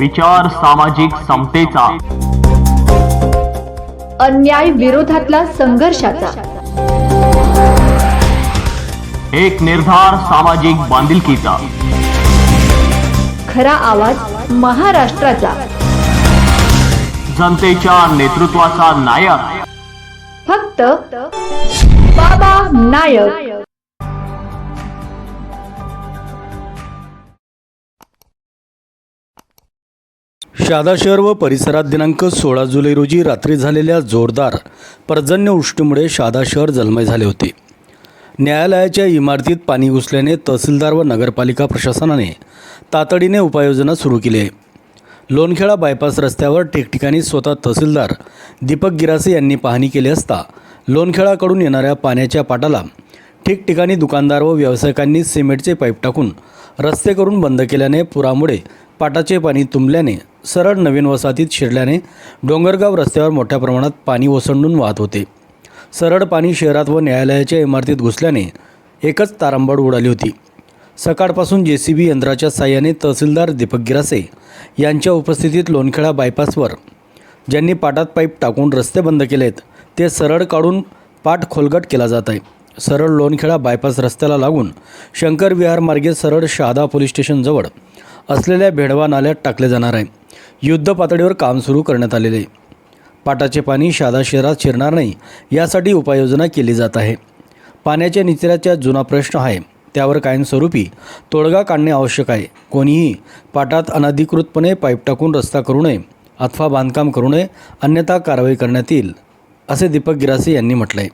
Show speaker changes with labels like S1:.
S1: विचार सामाजिक समतेचा.
S2: अन्याय विरोधातला संघर्षाचा.
S1: एक निर्धार सामाजिक बांधिलकीचा.
S2: खरा आवाज महाराष्ट्राचा.
S1: जनतेच्या नेतृत्वाचा नायक.
S2: फक्त बाबा नायक.
S3: शहादा शहर व परिसरात दिनांक सोळा जुलै रोजी रात्री झालेल्या जोरदार पर्जन्यवृष्टीमुळे शहादा शहर जलमय झाले होते. न्यायालयाच्या इमारतीत पाणी घुसल्याने तहसीलदार व नगरपालिका प्रशासनाने तातडीने उपाययोजना सुरू केली आहे. लोणखेडा बायपास रस्त्यावर ठिकठिकाणी स्वतः तहसीलदार दीपक गिरासे यांनी पाहणी केली असता लोणखेडाकडून येणाऱ्या पाण्याच्या पाटाला ठिकठिकाणी दुकानदार व व्यावसायिकांनी सिमेंटचे पाईप टाकून रस्ते करून बंद केल्याने पुरामुळे पाटाचे पाणी तुंबल्याने सरळ नवीन वसाहतीत शिरल्याने डोंगरगाव रस्त्यावर मोठ्या प्रमाणात पाणी ओसंडून वाहत होते. सरळ पाणी शहरात व न्यायालयाच्या इमारतीत घुसल्याने एकच तारांबळ उडाली होती. सकाळपासून जे सी बी यंत्राच्या साह्याने तहसीलदार दीपक गिरासे यांच्या उपस्थितीत लोणखेडा बायपासवर ज्यांनी पाटात पाईप टाकून रस्ते बंद केलेत ते सरळ काढून पाठ खोलगट केला जात आहे. सरळ लोणखेडा बायपास रस्त्याला लागून शंकर विहार मार्गे सरळ शहादा पोलीस स्टेशनजवळ असलेल्या भेडवा नाल्यात टाकले जाणार आहे. युद्ध पातळीवर काम सुरू करण्यात आलेले. आहे पाटाचे पाणी शादा शहरात शिरणार नाही यासाठी उपाययोजना केली जात आहे. पाण्याच्या निचऱ्याचा जुना प्रश्न आहे त्यावर कायमस्वरूपी तोडगा काढणे आवश्यक आहे. कोणीही पाटात अनधिकृतपणे पाईप टाकून रस्ता करू नये अथवा बांधकाम करू नये अन्यथा कारवाई करण्यात येईल असे दीपक गिरासे यांनी म्हटलं आहे